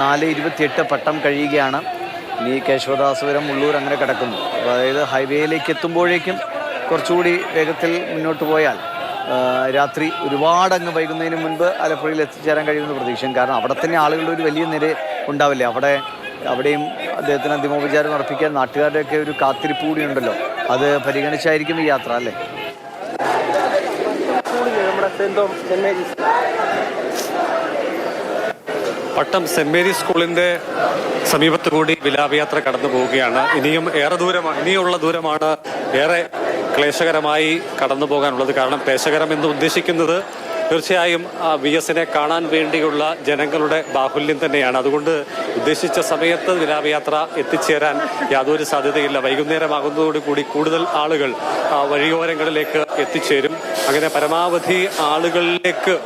നാല് ഇരുപത്തിയെട്ട് പട്ടം കഴിയുകയാണ്. ഇനി കേശവദാസപുരം ഉള്ളൂർ അങ്ങനെ കിടക്കുന്നു. അതായത് ഹൈവേയിലേക്ക് എത്തുമ്പോഴേക്കും കുറച്ചുകൂടി വേഗത്തിൽ മുന്നോട്ട് പോയാൽ രാത്രി ഒരുപാടങ്ങ് വൈകുന്നതിന് മുൻപ് ആലപ്പുഴയിൽ എത്തിച്ചേരാൻ കഴിയുമെന്ന് പ്രതീക്ഷിക്കും കാരണം അവിടെ തന്നെ ആളുകളുടെ ഒരു വലിയ നിര ഉണ്ടാവില്ലേ? അവിടെ അവിടെയും അദ്ദേഹത്തിന് അന്തിമോപചാരം അർപ്പിക്കാൻ നാട്ടുകാരുടെയൊക്കെ ഒരു കാത്തിരിപ്പ് കൂടി ഉണ്ടല്ലോ. അത് പരിഗണിച്ചായിരിക്കും ഈ യാത്ര അല്ലേ നമ്മുടെ Saint Thomas Saint Mary's Pattom Saint Mary's സ്കൂളിന്റെ സമീപത്ത് കൂടി വിലാപയാത്ര കടന്നു പോവുകയാണ്. ഇനിയും ഏറെ ദൂരമാണ് ഇനിയുള്ള ദൂരമാണ് ഏറെ ക്ലേശകരമായി കടന്നു പോകാനുള്ളത്. കാരണം ക്ലേശകരം എന്ന് ഉദ്ദേശിക്കുന്നത് തീർച്ചയായും വി എസിനെ കാണാൻ വേണ്ടിയുള്ള ജനങ്ങളുടെ ബാഹുല്യം തന്നെയാണ്. അതുകൊണ്ട് ഉദ്ദേശിച്ച സമയത്ത് വിലാപയാത്ര എത്തിച്ചേരാൻ യാതൊരു സാധ്യതയില്ല. വൈകുന്നേരമാകുന്നതോടുകൂടി കൂടുതൽ ആളുകൾ വഴിയോരങ്ങളിലേക്ക് എത്തിച്ചേരും. അങ്ങനെ പരമാവധി ആളുകളിലേക്ക്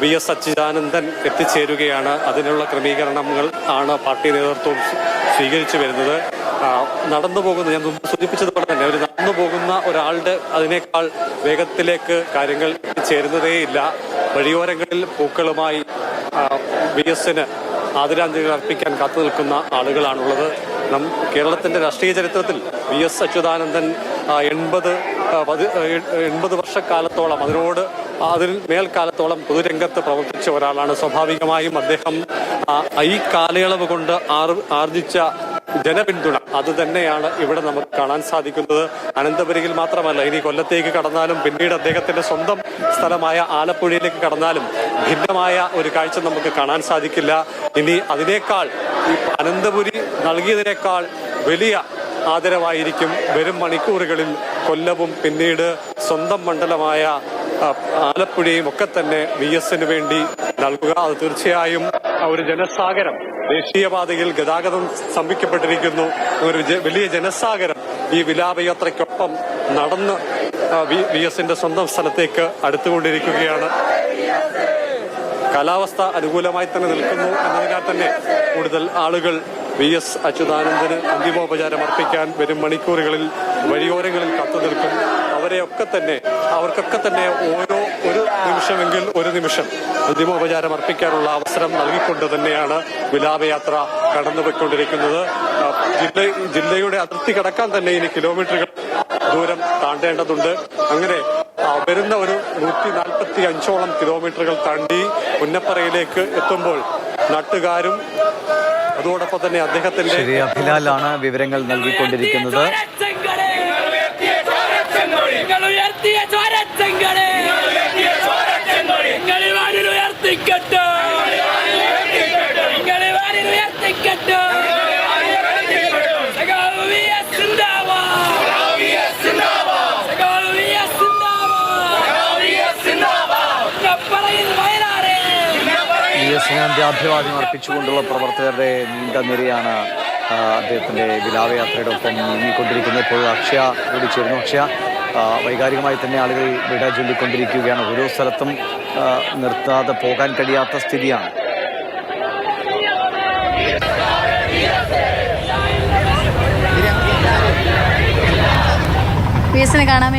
വി എസ് അച്യുതാനന്ദൻ എത്തിച്ചേരുകയാണ്. അതിനുള്ള ക്രമീകരണങ്ങൾ ആണ് പാർട്ടി നേതൃത്വം സ്വീകരിച്ചു വരുന്നത്. നടന്നു പോകുന്ന ഞാൻ സൂചിപ്പിച്ചതുപോലെ തന്നെ ഒരു നടന്നു പോകുന്ന ഒരാളുടെ അതിനേക്കാൾ വേഗത്തിലേക്ക് കാര്യങ്ങൾ എത്തിച്ചേരുന്നതേയില്ല വഴിയോരങ്ങളിൽ പൂക്കളുമായി വി എസിന് ആദരാഞ്ജലികൾ അർപ്പിക്കാൻ കാത്തു നിൽക്കുന്ന ആളുകളാണുള്ളത്. നം കേരളത്തിന്റെ രാഷ്ട്രീയ ചരിത്രത്തിൽ വി എസ് അച്യുതാനന്ദൻ എൺപത് എൺപത് വർഷക്കാലത്തോളം അതിനോട് അതിൽ മേൽക്കാലത്തോളം പൊതുരംഗത്ത് പ്രവർത്തിച്ച ഒരാളാണ്. സ്വാഭാവികമായും അദ്ദേഹം ഈ കാലയളവ് കൊണ്ട് ആർ- ആർജിച്ച ജനപിന്തുണ അത് തന്നെയാണ് ഇവിടെ നമുക്ക് കാണാൻ സാധിക്കുന്നത്. അനന്തപുരിയിൽ മാത്രമല്ല ഇനി കൊല്ലത്തേക്ക് കടന്നാലും പിന്നീട് അദ്ദേഹത്തിന്റെ സ്വന്തം സ്ഥലമായ ആലപ്പുഴയിലേക്ക് കടന്നാലും ഭിന്നമായ ഒരു കാഴ്ച നമുക്ക് കാണാൻ സാധിക്കില്ല. ഇനി അതിനേക്കാൾ അനന്തപുരി നൽകിയതിനേക്കാൾ വലിയ ആദരവായിരിക്കും. വരും മണിക്കൂറുകളിൽ കൊല്ലവും പിന്നീട് സ്വന്തം മണ്ഡലമായ ആലപ്പുഴയും ഒക്കെ തന്നെ വി എസിന് വേണ്ടി നൽകുക. അത് തീർച്ചയായും ഒരു ജനസാഗരം ദേശീയപാതയിൽ ഗതാഗതം സ്തംഭിക്കപ്പെട്ടിരിക്കുന്നു. ഒരു വലിയ ജനസാഗരം ഈ വിലാപയാത്രയ്ക്കൊപ്പം നടന്ന് വി എസിന്റെ സ്വന്തം സ്ഥലത്തേക്ക് അടുത്തുകൊണ്ടിരിക്കുകയാണ്. കാലാവസ്ഥ അനുകൂലമായി തന്നെ നിൽക്കുന്നു. എന്നതിനാൽ തന്നെ കൂടുതൽ ആളുകൾ വി എസ് അച്യുതാനന്ദന് അന്തിമോപചാരം അർപ്പിക്കാൻ വരും മണിക്കൂറുകളിൽ വഴിയോരങ്ങളിൽ കത്തു നിൽക്കും അവരെയൊക്കെ തന്നെ അവർക്കൊക്കെ തന്നെ ഓരോ ഒരു നിമിഷമെങ്കിൽ ഒരു നിമിഷം അന്തിമോപചാരം അർപ്പിക്കാനുള്ള അവസരം നൽകിക്കൊണ്ട് തന്നെയാണ് വിലാപയാത്ര കടന്നുപോയിക്കൊണ്ടിരിക്കുന്നത്. ജില്ല ജില്ലയുടെ അതിർത്തി കടക്കാൻ തന്നെ ഇനി കിലോമീറ്ററുകൾ ദൂരം താണ്ടേണ്ടതുണ്ട്. അങ്ങനെ വരുന്ന ഒരു നൂറ്റി നാൽപ്പത്തി അഞ്ചോളം കിലോമീറ്ററുകൾ താണ്ടി പുന്നപ്പറയിലേക്ക് എത്തുമ്പോൾ നാട്ടുകാരും അതോടൊപ്പം തന്നെ അദ്ദേഹത്തിന്റെ ശരി അഭിലാലാണ് വിവരങ്ങൾ നൽകിക്കൊണ്ടിരിക്കുന്നത്. ഉയർത്തിയ ഉയർത്തിക്കട്ടോ വി അഭിവാദ്യം അർപ്പിച്ചുകൊണ്ടുള്ള പ്രവർത്തകരുടെ നീണ്ട നിരയാണ് അദ്ദേഹത്തിന്റെ അദ്ദേഹത്തിന്റെ വിലാപയാത്രയുടെ ഒപ്പം നീങ്ങിക്കൊണ്ടിരിക്കുന്നത്. ഇപ്പോൾ അക്ഷയ കൂടി ചേരുന്നു. അക്ഷയ വൈകാരികമായി തന്നെ ആളുകൾ വിട ചൊല്ലിക്കൊണ്ടിരിക്കുകയാണ്. ഓരോ സ്ഥലത്തും നിർത്താതെ പോകാൻ കഴിയാത്ത സ്ഥിതിയാണ്. എസിനെ കാണാൻ